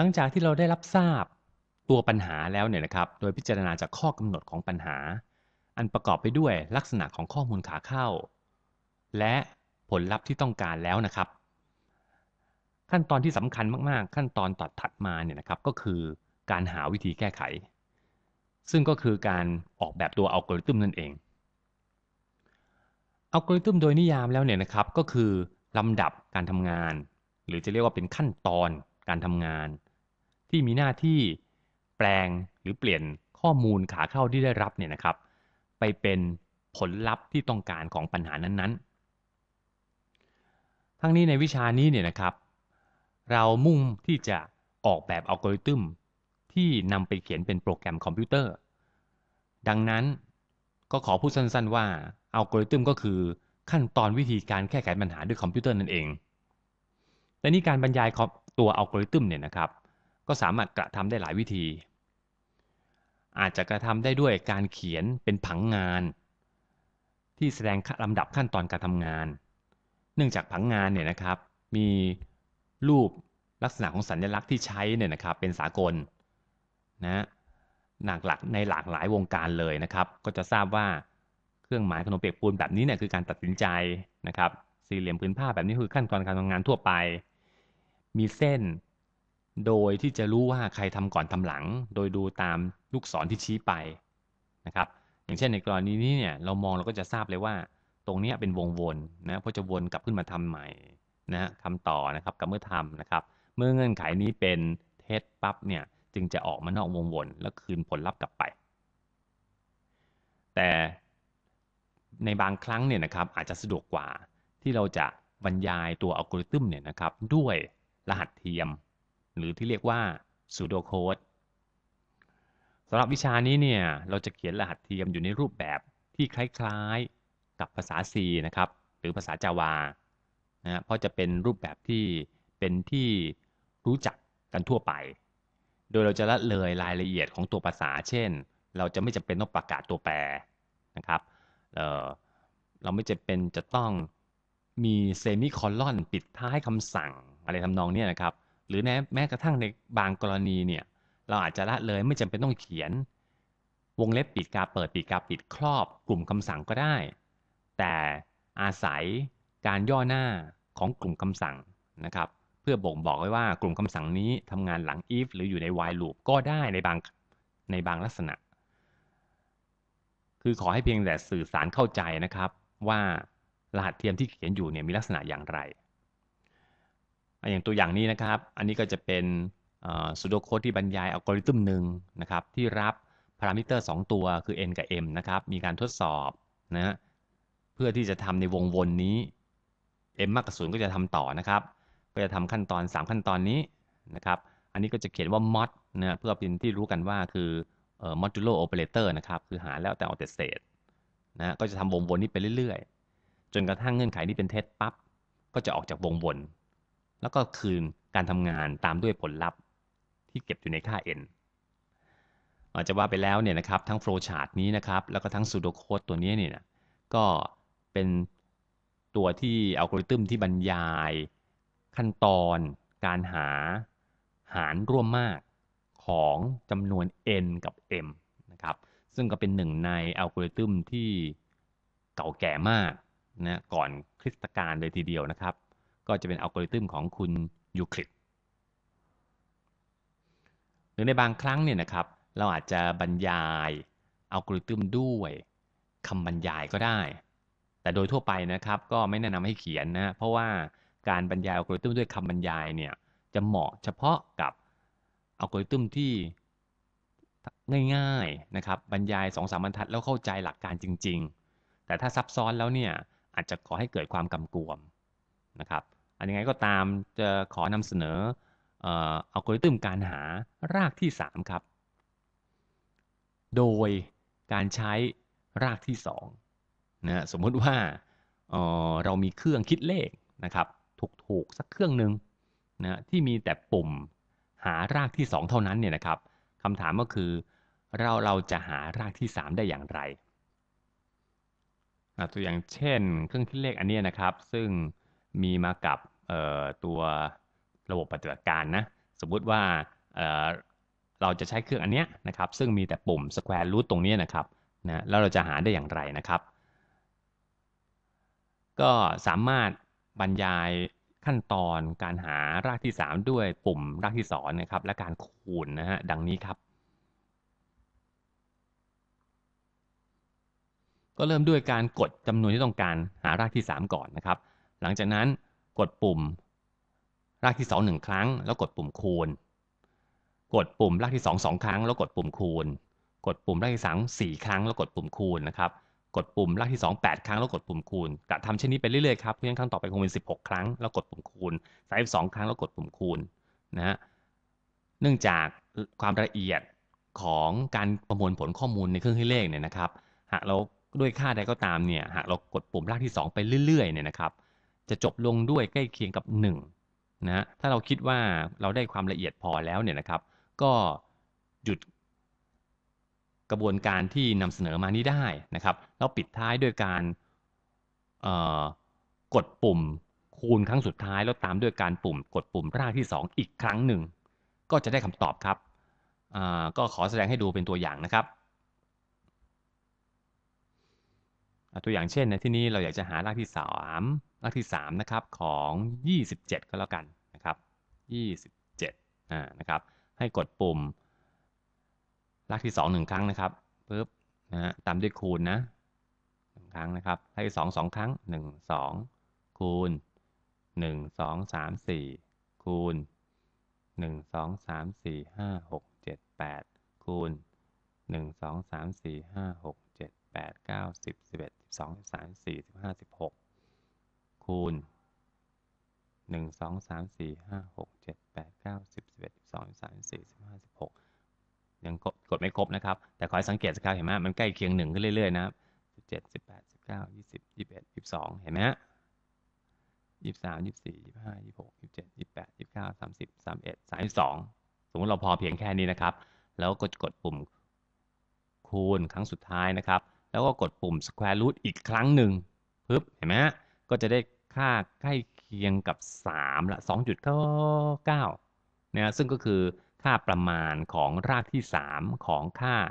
หลังจากที่เราได้รับทราบตัวปัญหาแล้วเนี่ยนะครับ โดยพิจารณาจากข้อกำหนดของปัญหา อันประกอบไปด้วยลักษณะของข้อมูลขาเข้า และผลลัพธ์ที่ต้องการแล้วนะครับ ขั้นตอนที่สำคัญมาก ๆ ขั้นตอนตัดถัดมาเนี่ยนะครับก็คือการหาวิธีแก้ไข ซึ่งก็คือการออกแบบตัวอัลกอริทึมนั่นเองอัลกอริทึมโดยนิยามแล้วเนี่ยนะครับก็คือลำดับการทำงาน หรือจะเรียกว่าเป็นขั้นตอนการทำงาน ที่มีหน้าที่แปลงหรือเปลี่ยนข้อมูลขาเข้าที่ได้รับเนี่ยนะครับ ไปเป็นผลลัพธ์ที่ต้องการของปัญหานั้นๆ ทั้งนี้ในวิชานี้เนี่ยนะครับ เรามุ่งที่จะออกแบบอัลกอริทึมที่นำไปเขียนเป็นโปรแกรมคอมพิวเตอร์ ดังนั้นก็ขอพูดสั้นๆว่าอัลกอริทึมก็คือขั้นตอนวิธีการแก้ไขปัญหาด้วยคอมพิวเตอร์นั่นเอง แต่นี่การบรรยายตัวอัลกอริทึมเนี่ยนะครับ ก็สามารถกระทำได้หลายวิธี อาจจะกระทำได้ด้วยการเขียนเป็นผังงาน ที่แสดงลำดับขั้นตอนการทำงาน เนื่องจากผังงานเนี่ยนะครับ มีรูปลักษณะของสัญลักษณ์ที่ใช้เนี่ยนะครับเป็นสากลนะหนักหลักในหลากหลายวงการเลยนะครับ ก็จะทราบว่าเครื่องหมายขนมเปียกปูนแบบนี้เนี่ยคือการตัดสินใจนะครับ สี่เหลี่ยมพื้นผ้าแบบนี้คือขั้นตอนการทำงานทั่วไป มีเส้น โดยที่จะรู้ว่าใครทำก่อนทำหลัง โดยดูตามลูกศรที่ชี้ไปนะครับ อย่างเช่นในกรณีนี้เนี่ยเรามองเราก็จะทราบเลยว่า ตรงนี้เป็นวงวนนะเพราะจะวนกลับขึ้นมาทำใหม่นะทำต่อนะครับกับเมื่อทำนะครับ เมื่อเงื่อนไขนี้เป็นเท็จปั๊บเนี่ยจึงจะออกมานอกวงวนแล้วคืนผลลัพธ์กลับไป แต่ในบางครั้งเนี่ยนะครับอาจจะสะดวกกว่าที่เราจะบรรยายตัวอัลกอริทึมเนี่ยนะครับด้วยรหัสเทียม หรือที่เรียกว่า pseudo code สำหรับวิชานี้เนี่ยเราจะเขียนรหัสเทียมอยู่ในรูปแบบที่คล้ายๆกับภาษา C นะครับหรือภาษา Java นะเพราะจะเป็นรูปแบบที่เป็นที่รู้จักกันทั่วไป โดยเราจะละเลยรายละเอียดของตัวภาษา เช่น เราจะไม่จำเป็นต้องประกาศตัวแปรนะครับเราไม่จะเป็นจะต้องมีเซมิคอลอนปิดท้ายคำสั่งอะไรทำนองนี้นะครับ หรือแม้แม้กระทั่งในบางกรณีเนี่ยเราอาจจะละเลยไม่จำเป็นต้องเขียน วงเล็บปิดกาเปิดปิดกาปิดครอบ กลุ่มคำสั่งก็ได้ แต่อาศัยการย่อหน้าของกลุ่มคำสั่งนะครับ เพื่อบ่งบอกไว้ว่ากลุ่มคำสั่งนี้ทำงานหลัง if หรืออยู่ใน while loop ก็ได้ในบางในบางลักษณะ คือขอให้เพียงแต่สื่อสารเข้าใจนะครับ ว่ารหัสเทียมที่เขียนอยู่เนี่ยมีลักษณะอย่างไร อย่างตัวอย่างนี้นะครับ อันนี้ก็จะเป็นสูดโค้ดที่บรรยายอัลกอริทึมหนึ่งนะครับ ที่รับพารามิเตอร์ 2 ตัวคือ n กับ m นะครับ มีการทดสอบนะเพื่อที่จะทำในวงวนนี้ m มากกว่าศูนย์ก็จะทำต่อนะครับ ก็จะทำขั้นตอน 3 ขั้นตอนนี้นะครับ อันนี้ก็จะเขียนว่า mod นะเพื่อเป็นที่รู้กันว่าคือ modulo operator นะครับ คือหาแล้วแต่เอาแต่เศษนะก็จะทำวงวนนี้ไปเรื่อยๆ จนกระทั่งเงื่อนไขนี้เป็นเท็จปั๊บก็จะออกจากวงวน แล้วก็คืนการทำงานตามด้วยผลลัพธ์ที่เก็บอยู่ในค่า n อาจจะว่าไปแล้วเนี่ยนะครับทั้ง flow chart นี้นะครับแล้วก็ทั้ง pseudo code ตัวนี้เนี่ยก็เป็นตัวที่อัลกอริทึมที่บรรยายขั้นตอนการหาหารร่วมมากของจำนวน n กับ m นะครับซึ่งก็เป็นหนึ่งในอัลกอริทึมที่เก่าแก่มากนะก่อนคริสตกาลเลยทีเดียวนะครับ ก็จะเป็นอัลกอริทึมของคุณยูคลิดหรือในบางครั้งเนี่ยนะครับ เราอาจจะบรรยายอัลกอริทึมด้วยคำบรรยายก็ได้ แต่โดยทั่วไปนะครับก็ไม่แนะนำให้เขียนนะเพราะว่าการบรรยายอัลกอริทึมด้วยคำบรรยายเนี่ยจะเหมาะเฉพาะกับอัลกอริทึมที่ง่ายๆนะครับบรรยาย2อสามบรรทัดแล้วเข้าใจหลักการจริง ๆ แต่ถ้าซับซ้อนแล้วเนี่ยอาจจะก่อให้เกิดความกำกวมนะครับ อันยังไงก็ตามจะขอนำเสนออัลกอริทึมการหารากที่ 3 ครับ โดยการใช้รากที่2นะสมมติว่าเเรามีเครื่องคิดเลขนะครับ ถูกๆ สักเครื่องหนึ่งนะที่มีแต่ปุ่มหารากที่ 2 เท่านั้นเนี่ยนะครับคำถามก็คือเราเราจะหารากที่ 3 ได้อย่างไรตัวอย่างเช่น เครื่องคิดเลขอันนี้นะครับ ซึ่ง มีมากับตัวระบบปฏิบัติการนะ สมมุติว่าเเราจะใช้เครื่องอันเนี้ยนะครับ ซึ่งมีแต่ปุ่ม square root ตรงนี้นะครับนะแล้วเราจะหาได้อย่างไรนะครับ ก็สามารถบรรยายขั้นตอนการหารากที่ 3 ด้วยปุ่มรากที่2นะครับ และการคูณนะฮะดังนี้ครับ ก็เริ่มด้วยการกดจำนวนที่ต้องการหารากที่ 3 ก่อนนะครับ หลังจากนั้นกดปุ่มรากที่2 1ครั้ง แล้วกดปุ่มคูณ กดปุ่มรากที่ 2 2 ครั้ง แล้วกดปุ่มคูณ กดปุ่มรากที่3 4 ครั้ง แล้วกดปุ่มคูณนะครับ กดปุ่มรากที่ 2 8 ครั้ง แล้วกดปุ่มคูณกะทำเช่นนี้ไปเรื่อยๆครับเพราะฉะนั้นครั้งต่อไปคงเป็น 16 ครั้ง แล้วกดปุ่มคูณ32ครั้ง แล้วกดปุ่มคูณนะฮะ เนื่องจากความละเอียดของการประมวลผลข้อมูลในเครื่องคิดเลขเนี่ยนะครับ หากเราด้วยค่าใดก็ตามเนี่ย หากเรากดปุ่มรากที่ 2 ไปเรื่อยๆเนี่ยนะครับ จะจบลงด้วยใกล้เคียงกับ1นะฮะถ้าเราคิดว่าเราได้ความละเอียดพอแล้วเนี่ยนะครับ ก็หยุดกระบวนการที่นำเสนอมานี้ได้นะครับ แล้วปิดท้ายด้วยการกดปุ่มคูณครั้งสุดท้ายแล้วตามด้วยการปุ่มกดปุ่มรากที่ 2 อีกครั้งหนึ่ง ก็จะได้คำตอบครับ ก็ขอแสดงให้ดูเป็นตัวอย่างนะครับ ตัวอย่างเช่นในที่นี้เราอยากจะหารากที่3รากที่3นะครับของ 27 ก็แล้วกันนะครับ 27อ่านะครับให้กดปุ่มรากที่2 1ครั้งนะครับปึ๊บนะฮะตามด้วยคูณนะหนึ่งครั้งนะครับรากที่2 2 ครั้ง 1 2 คูณ 1 2 3 4 คูณ 1 2 3 4 5 6 7 8 คูณ 1 2 3 4 5 6 8 9 10 11 12 13 14 15 16 คูณ 1 2 3 4 5 6 7 8 9 10 11 12 13 14 15 16 ยังกดไม่ครบนะครับ แต่ขอให้สังเกตสักครั้งเห็นไหมมันใกล้เคียงหนึ่งขึ้นเรื่อยๆนะครับ17 18 19 20 21 22 เห็นไหมฮะ23 24 25 26 27 28 29 30 31 32สมมติเราพอเพียงแค่นี้นะครับ แล้วกดกดปุ่มคูณครั้งสุดท้ายนะครับ แล้วก็กดปุ่ม square root อีกครั้งหนึ่งปึ๊บเห็นไหมฮะก็จะได้ค่าใกล้เคียงกับ 3 ละ 2.99นะซึ่งก็คือค่าประมาณของรากที่ 3 ของค่า 27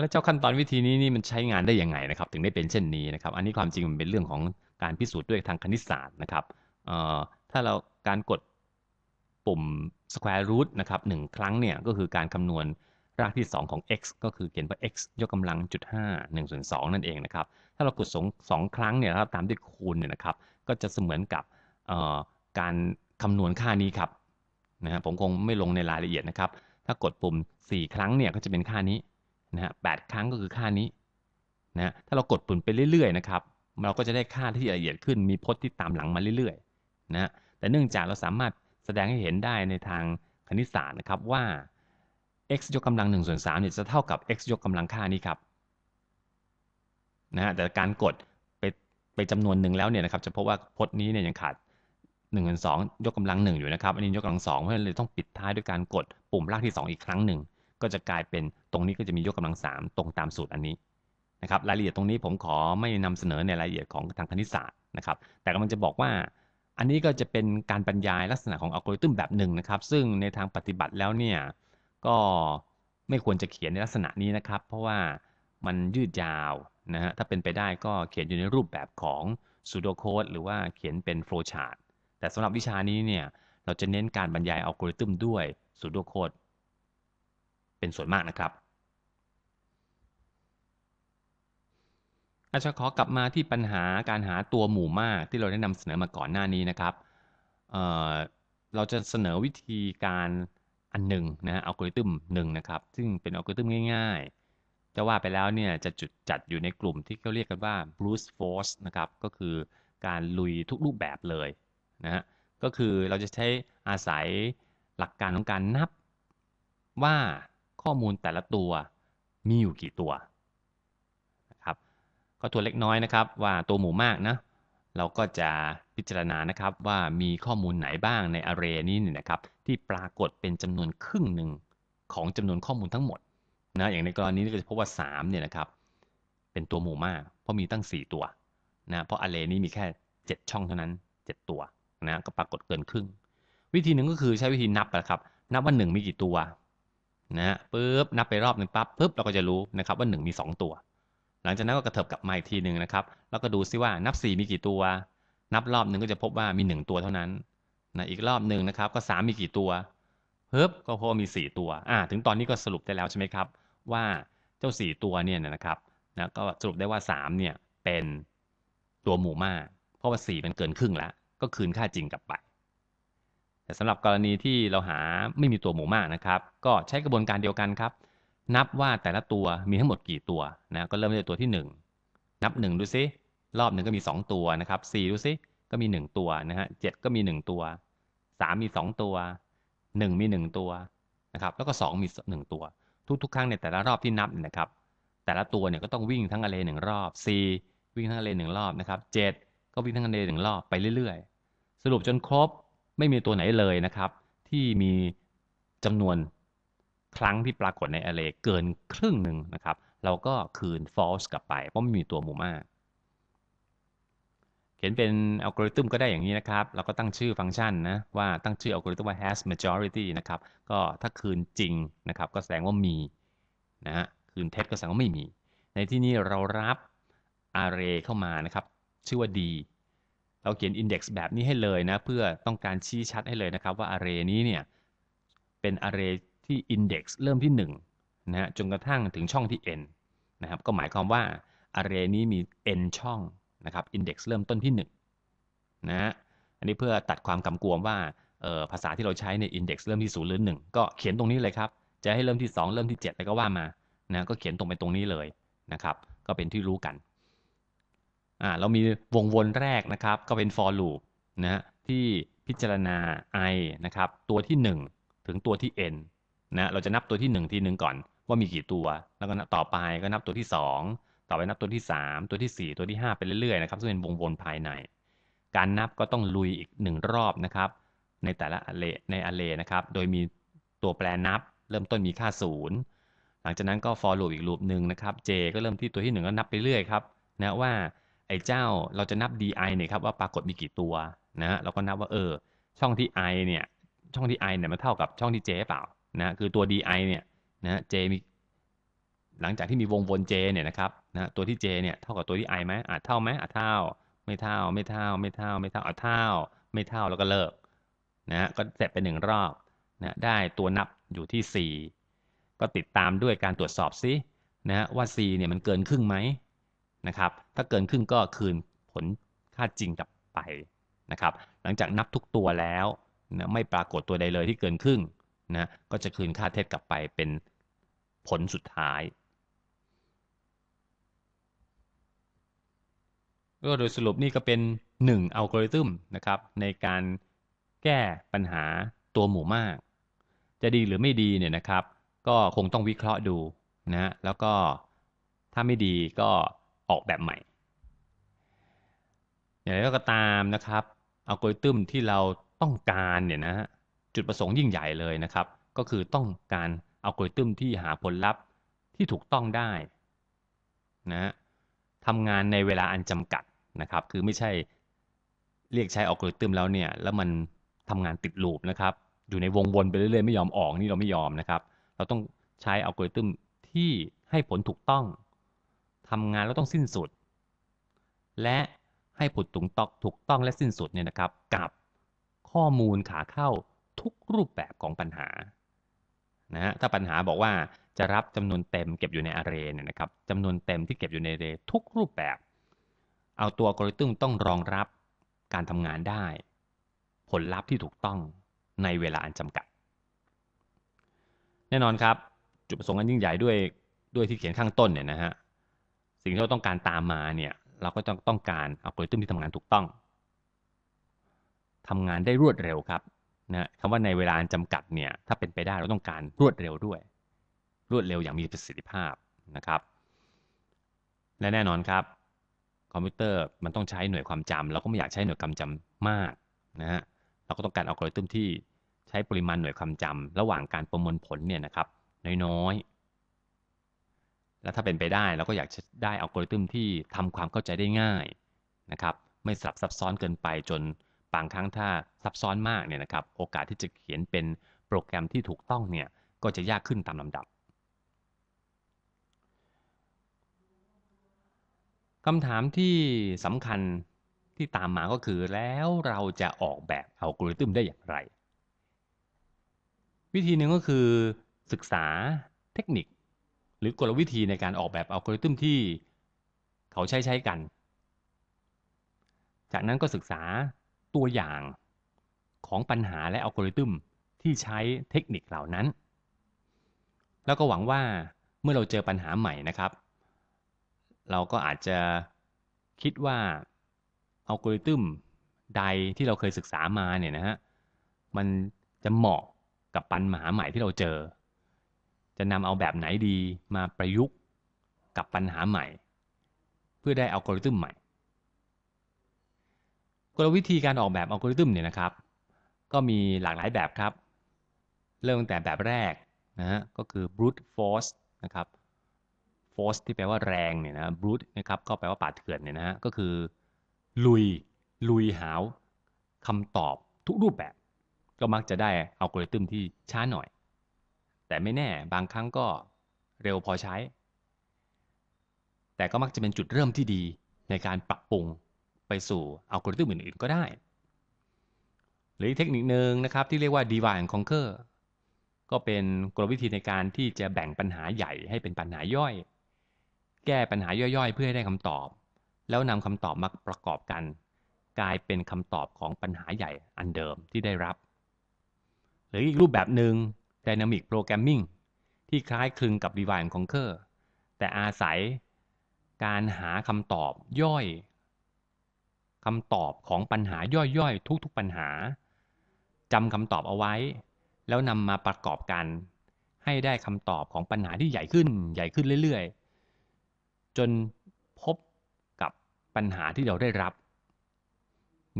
แล้วเจ้าขั้นตอนวิธีนี้นี่มันใช้งานได้ยังไงนะครับถึงได้เป็นเช่นนี้นะครับ อันนี้ความจริงมันเป็นเรื่องของการพิสูจน์ด้วยทางคณิตศาสตร์นะครับถ้าเราการกด ปุ่ม square root นะครับหนึ่งครั้งเนี่ยก็คือการคำนวณรากที่ 2 ของ x ก็คือเขียนว่า x ยกกำลังจุดห้าหนึ่งส่วนสองนั่นเองนะครับ ถ้าเรากดสองสองครั้งเนี่ยครับตามด้วยคูณเนี่ยนะครับ ก็จะเสมือนกับการคำนวณค่านี้ครับนะฮะผมคงไม่ลงในรายละเอียดนะครับ ถ้ากดปุ่ม 4 ครั้งเนี่ยก็จะเป็นค่านี้นะฮะแครั้งก็คือค่านี้นะฮะถ้าเรากดปุ่มไปเรื่อยๆนะครับ เราก็จะได้ค่าที่ละเอียดขึ้นมีพจน์ที่ตามหลังมาเรื่อยๆนะฮะแต่เนื่องจากเราสามารถ แสดงให้เห็นได้ในทางคณิตศาสตร์นะครับว่า x ยกกำลัง1ส่วน3เนี่ยจะเท่ากับ x ยกกำลังค่านี้ครับนะฮะแต่การกดไปไปจำนวนหนึ่งแล้วเนี่ยนะครับจะพบว่าพจน์นี้เนี่ยยังขาด1นึ่งสองยกกำลัง 1 อยู่นะครับอันนี้ยกกำลัง2เพราะฉะนั้นเลยต้องปิดท้ายด้วยการกดปุ่มรากที่ 2 อีกครั้งหนึ่งก็จะกลายเป็นตรงนี้ก็จะมียกกำลัง 3 ตรงตามสูตรอันนี้นะครับรายละเอียดตรงนี้ผมขอไม่นำเสนอในรายละเอียดของทางคณิตศาสตร์นะครับแต่กำลังจะบอกว่า อันนี้ก็จะเป็นการบรรยายลักษณะของอัลกอริทึมแบบหนึ่งนะครับ ซึ่งในทางปฏิบัติแล้วเนี่ยก็ไม่ควรจะเขียนในลักษณะนี้นะครับ เพราะว่ามันยืดยาวนะฮะถ้าเป็นไปได้ก็เขียนอยู่ในรูปแบบของ pseudocode หรือว่าเขียนเป็น flowchart แต่สำหรับวิชานี้เนี่ยเราจะเน้นการบรรยายอัลกอริทึมด้วย pseudocode เป็นส่วนมากนะครับ อาจจะขอกลับมาที่ปัญหาการหาตัวหมู่มากที่เราได้นำเสนอมาก่อนหน้านี้นะครับเเราจะเสนอวิธีการอันหนึ่งนะฮะอัลกอริทึมหนึ่งนะครับ ซึ่งเป็นอัลกอริทึมง่าย ๆ จะว่าไปแล้วเนี่ยจะจุดจัดอยู่ในกลุ่มที่เขาเรียกกันว่า brute force นะครับ ก็คือการลุยทุกรูปแบบเลยนะฮะ ก็คือเราจะใช้อาศัยหลักการของการนับว่าข้อมูลแต่ละตัวมีอยู่กี่ตัว ก็ตัวเล็กน้อยนะครับ ว่าตัวหมู่มากนะเราก็จะพิจารณานะครับว่ามีข้อมูลไหนบ้างใน array นี้เนี่ยนะครับ ที่ปรากฏเป็นจำนวนครึ่งหนึ่งของจำนวนข้อมูลทั้งหมดนะอย่างในกรณีนี้ก็จะพบว่า3เนี่ยนะครับเป็นตัวหมู่มาก เพราะมีตั้ง 4 ตัวนะเพราะ array นี้มีแค่ 7 ช่องเท่านั้น 7 ตัวนะก็ปรากฏเกินครึ่ง วิธีหนึ่งก็คือใช้วิธีนับนะครับ นับว่า 1 มีกี่ตัวนะปุ๊บนับไปรอบหนึ่งปั๊บปุ๊บเราก็จะรู้นะครับว่า 1 มี 2 ตัว ลังจากนั้นก็กระเถิบกลับมาอีกทีหนึ่งนะครับ แล้วก็ดูซิว่านับ 4 มีกี่ตัว นับรอบหนึ่งก็จะพบว่ามี 1 ตัวเท่านั้นนะอีกรอบหนึ่งนะครับก็ 3 มีกี่ตัวปึ๊บก็พบว่ามี 4 ตัวอ่าถึงตอนนี้ก็สรุปได้แล้วใช่ไหมครับ ว่าเจ้า 4 ตัวเนี่ยนะครับนะก็สรุปได้ว่า 3 เนี่ยเป็นตัวหมู่มากเพราะว่า 4 มันเกินครึ่งแล้ว ก็คืนค่าจริงกลับไป แต่สำหรับกรณีที่เราหาไม่มีตัวหมู่มากนะครับ ก็ใช้กระบวนการเดียวกันครับ นับว่าแต่ละตัวมีทั้งหมดกี่ตัวนะก็เริ่มจากตัวที่ 1 นับ 1 ดูซิ รอบหนึ่งก็มี 2 ตัวนะครับ4ดูซิก็มี 1 ตัวนะฮะ7ก็มี 1 ตัว 3 มี 2 ตัว 1 มี 1 ตัวนะครับแล้วก็ 2 มี 1 ตัว ทุกๆ ครั้งในแต่ละรอบที่นับนะครับ แต่ละตัวเนี่ยก็ต้องวิ่งทั้งอเรย์หนึ่งรอบ 4 วิ่งทั้งอเรย์หนึ่งรอบนะครับ7ก็วิ่งทั้งอเรย์หนึ่งรอบไปเรื่อยๆ สรุปจนครบไม่มีตัวไหนเลยนะครับ ที่มีจำนวน ครั้งที่ปรากฏใน array เกินครึ่งหนึ่งนะครับ เราก็คืน false กลับไป เพราะไม่มีตัวมู่มาเขียนเป็นอัลกอริทึมก็ได้อย่างนี้นะครับ เราก็ตั้งชื่อฟังก์ชันนะ ว่าตั้งชื่ออัลกอริทึมว่า has majority นะครับ ก็ถ้าคืนจริงนะครับ ก็แสดงว่ามีนะฮะคืนเท็จก็แสดงว่าไม่มี ในที่นี้เรารับ array เข้ามานะครับ ชื่อว่า d เราเขียน index แบบนี้ให้เลยนะ เพื่อต้องการชี้ชัดให้เลยนะครับว่า array นี้เนี่ยเป็น array ที่ index เริ่มที่ 1 นะฮะจนกระทั่งถึงช่องที่ n นะครับก็หมายความว่า array นี้มี n ช่องนะครับ index เริ่มต้นที่ 1 นะฮะอันนี้เพื่อตัดความกำกวมว่าภาษาที่เราใช้ใน index เริ่มที่ 0 หรือ 1 ก็เขียนตรงนี้เลยครับ จะให้เริ่มที่ 2 เริ่มที่7อะไรก็ว่ามานะก็เขียนตรงไปตรงนี้เลยนะครับ ก็เป็นที่รู้กันอ่าเรามีวงวนแรกนะครับ ก็เป็น for loop นะที่พิจารณา i นะครับ ตัวที่ 1 ถึงตัวที่ n นะเราจะนับตัวที่ 1 ทีหนึ่งก่อนว่ามีกี่ตัว แล้วก็ต่อไปก็นับตัวที่ 2 ต่อไปนับตัวที่ 3 ตัวที่ 4 ตัวที่ 5 ไปเรื่อยๆนะครับซึ่งเป็นวงวนภายใน การนับก็ต้องลุยอีก 1 รอบนะครับ ในแต่ละอเลในอเลนะครับ โดยมีตัวแปรนับ เริ่มต้นมีค่า 0 หลังจากนั้นก็ for loop อีกลูปหนึ่งนะครับ j ก็เริ่มที่ตัวที่ 1 ก็นับไปเรื่อยครับนะว่าไอ้เจ้าเราจะนับ di เนี่ยครับว่าปรากฏมีกี่ตัวนะเราก็นับว่าเออช่องที่ i เนี่ยช่องที่ i เนี่ยมันเท่ากับช่องที่ j เปล่า นะคือตัว di เนี่ยนะ j มีหลังจากที่มีวงวน j เนี่ยนะครับนะตัวที่ j เนี่ยเท่ากับตัวที่ i ไหมอาจเท่าไหมอาจเท่า ไม่เท่า ไม่เท่า ไม่เท่า ไม่เท่าอาจเท่า ไม่เท่าแล้วก็เลิกนะก็เสร็จไปหนึ่งรอบนะได้ตัวนับอยู่ที่ 4 ก็ติดตามด้วยการตรวจสอบซินะว่า c เนี่ยมันเกินครึ่งไหมนะครับ ถ้าเกินครึ่งก็คืนผลค่าจริงกลับไปนะครับ หลังจากนับทุกตัวแล้วนะไม่ปรากฏตัวใดเลยที่เกินครึ่ง นะก็จะคืนค่าเท็จกลับไปเป็นผลสุดท้าย ก็โดยสรุปนี่ก็เป็น 1 อัลกอริทึมนะครับในการแก้ปัญหาตัวหมู่มาก จะดีหรือไม่ดีเนี่ยนะครับ ก็คงต้องวิเคราะห์ดูนะแล้วก็ถ้าไม่ดีก็ออกแบบใหม่ อย่างไรก็ตามนะครับอัลกอริทึมที่เราต้องการเนี่ยนะ จุดประสงค์ยิ่งใหญ่เลยนะครับ ก็คือต้องการอัลกอริทึมที่หาผลลัพธ์ที่ถูกต้องได้นะทำงานในเวลาอันจำกัดนะครับ คือไม่ใช่เรียกใช้อัลกอริทึมแล้วเนี่ย แล้วมันทำงานติดลูปนะครับ อยู่ในวงวนไปเรื่อยๆไม่ยอมออกนี่เราไม่ยอมนะครับ เราต้องใช้อัลกอริทึมที่ให้ผลถูกต้องทำงานแล้วต้องสิ้นสุด และให้ผลถูกต้องถูกต้องและสิ้นสุดเนี่ยนะครับ กับข้อมูลขาเข้า ทุกรูปแบบของปัญหานะฮะถ้าปัญหาบอกว่าจะรับจำนวนเต็มเก็บอยู่ใน array เนี่ยนะครับจำนวนเต็มที่เก็บอยู่ใน array ทุกรูปแบบ เอาตัวอัลกอริทึมต้องรองรับการทำงานได้ ผลลัพธ์ที่ถูกต้องในเวลาอันจำกัด แน่นอนครับ จุดประสงค์อันยิ่งใหญ่ด้วยด้วยที่เขียนข้างต้นเนี่ยนะฮะสิ่งที่เราต้องการตามมาเนี่ยเราก็ต้องต้องการอัลกอริทึมที่ทำงานถูกต้องทำงานได้รวดเร็วครับ นะคำว่าในเวลาจำกัดเนี่ยถ้าเป็นไปได้เราต้องการรวดเร็วด้วย รวดเร็วอย่างมีประสิทธิภาพนะครับ และแน่นอนครับ คอมพิวเตอร์มันต้องใช้หน่วยความจำเราก็ไม่อยากใช้หน่วยความจำมากนะฮะเราก็ต้องการอัลกอริทึมที่ใช้ปริมาณหน่วยความจำระหว่างการประมวลผลเนี่ยนะครับ น้อยๆ แล้วถ้าเป็นไปได้เราก็อยากจะได้อัลกอริทึมที่ทำความเข้าใจได้ง่ายนะครับ ไม่สับซับซ้อนเกินไปจน บางครั้งถ้าซับซ้อนมากเนี่ยนะครับโอกาสที่จะเขียนเป็นโปรแกรมที่ถูกต้องเนี่ยก็จะยากขึ้นตามลำดับคำถามที่สำคัญที่ตามมาก็คือแล้วเราจะออกแบบอัลกอริทึมได้อย่างไร วิธีหนึ่งก็คือศึกษาเทคนิค หรือกลวิธีในการออกแบบอัลกอริทึมที่เขาใช้ใช้กัน จากนั้นก็ศึกษา ตัวอย่างของปัญหาและอัลกอริทึมที่ใช้เทคนิคเหล่านั้น แล้วก็หวังว่าเมื่อเราเจอปัญหาใหม่นะครับ เราก็อาจจะคิดว่าอัลกอริทึมใดที่เราเคยศึกษามาเนี่ยนะฮะมันจะเหมาะกับปัญหาใหม่ที่เราเจอ จะนำเอาแบบไหนดีมาประยุกต์กับปัญหาใหม่ เพื่อได้อัลกอริทึมใหม่ กลวิธีการออกแบบอัลกอริทึมเนี่ยนะครับ ก็มีหลากหลายแบบครับ เริ่มตั้งแต่แบบแรกนะฮะก็คือ brute force นะครับ force ที่แปลว่าแรงเนี่ยนะ brute นะครับก็แปลว่าป่าเถื่อนเนี่ยนะฮะก็คือลุยลุยหาวคำตอบทุกรูปแบบ ก็มักจะได้อัลกอริทึมที่ช้าหน่อย แต่ไม่แน่บางครั้งก็เร็วพอใช้ แต่ก็มักจะเป็นจุดเริ่มที่ดีในการปรับปรุง ไปสู่อัลกอริทึมอื่นๆก็ได้ หรือเทคนิคหนึ่งนะครับที่เรียกว่า divide and conquer ก็เป็นกลวิธีในการที่จะแบ่งปัญหาใหญ่ให้เป็นปัญหาย่อย แก้ปัญหาย่อยๆ เพื่อให้ได้คำตอบ แล้วนำคำตอบมาประกอบกัน กลายเป็นคำตอบของปัญหาใหญ่อันเดิมที่ได้รับ หรืออีกรูปแบบหนึ่ง Dynamic Programming ที่คล้ายคลึงกับ Divide and Conquer แต่อาศัยการหาคำตอบย่อย คำตอบของปัญหาย่อยๆ ทุกๆปัญหาจำคำตอบเอาไว้ แล้วนำมาประกอบกัน ให้ได้คำตอบของปัญหาที่ใหญ่ขึ้น ใหญ่ขึ้นเรื่อยๆ จนพบกับปัญหาที่เราได้รับ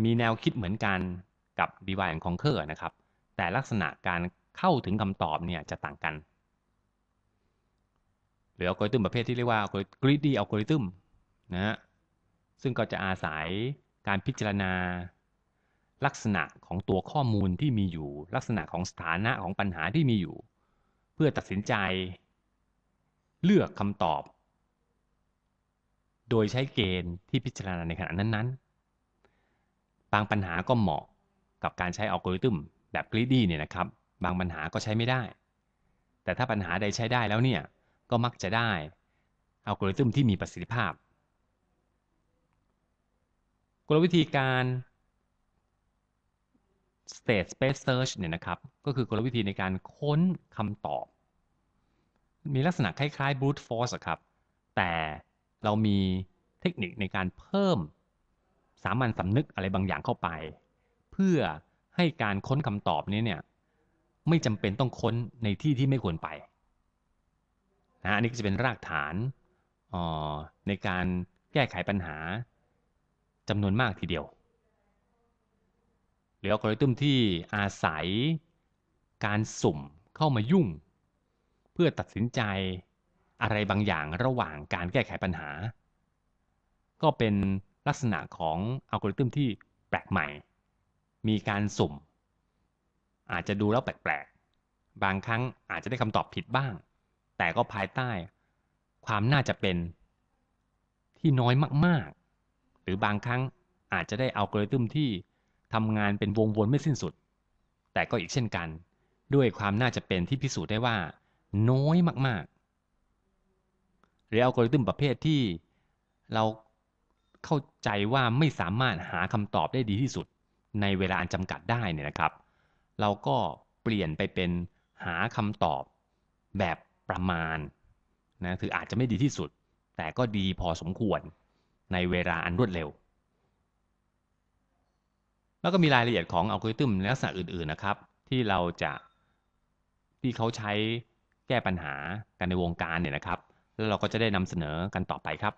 มีแนวคิดเหมือนกันกับ Divide and Conquer นะครับ แต่ลักษณะการเข้าถึงคำตอบเนี่ยจะต่างกัน หรืออัลกอริทึมประเภทที่เรียกว่า greedy algorithm นะฮะซึ่งก็จะอาศัย การพิจารณา ลักษณะของตัวข้อมูลที่มีอยู่ ลักษณะของสถานะของปัญหาที่มีอยู่ เพื่อตัดสินใจ เลือกคำตอบ โดยใช้เกณฑ์ที่พิจารณาในขณะนั้น ๆ บางปัญหาก็เหมาะกับการใช้อัลกอริทึมแบบกรีดี้เนี่ยนะครับ บางปัญหาก็ใช้ไม่ได้ แต่ถ้าปัญหาใดใช้ได้แล้วเนี่ย ก็มักจะได้อัลกอริทึมที่มีประสิทธิภาพ กลวิธีการ state space search เนี่ยนะครับ ก็คือกลวิธีในการค้นคำตอบ มีลักษณะคล้ายๆ brute force ครับ แต่เรามีเทคนิคในการเพิ่มสามัญสำนึกอะไรบางอย่างเข้าไป เพื่อให้การค้นคำตอบนี้เนี่ยไม่จำเป็นต้องค้นในที่ที่ไม่ควรไปนะอันนี้จะเป็นรากฐานในการแก้ไขปัญหา จำนวนมากทีเดียว หรืออัลกอริทึมที่อาศัยการสุ่มเข้ามายุ่ง เพื่อตัดสินใจอะไรบางอย่างระหว่างการแก้ไขปัญหา ก็เป็นลักษณะของอัลกอริทึมที่แปลกใหม่ มีการสุ่ม อาจจะดูแล้วแปลกๆ บางครั้งอาจจะได้คำตอบผิดบ้าง แต่ก็ภายใต้ ความน่าจะเป็นที่น้อยมากๆ รือบางครั้งอาจจะได้อัลกอริทึมที่ทำงานเป็นวงวนไม่สิ้นสุด แต่ก็อีกเช่นกัน ด้วยความน่าจะเป็นที่พิสูจน์ได้ว่า น้อยมากๆ หรืออัลกอริทึมประเภทที่เราเข้าใจว่าไม่สามารถหาคำตอบได้ดีที่สุด ในเวลาอันจำกัดได้เนี่ยนะครับ เราก็เปลี่ยนไปเป็นหาคำตอบแบบประมาณนะถืออาจจะไม่ดีที่สุด แต่ก็ดีพอสมควร ในเวลาอันรวดเร็ว แล้วก็มีรายละเอียดของอัลกอริทึมลักษณะอื่นๆนะครับ ที่เราจะที่เขาใช้แก้ปัญหากันในวงการเนี่ยนะครับ แล้วเราก็จะได้นำเสนอกันต่อไปครับ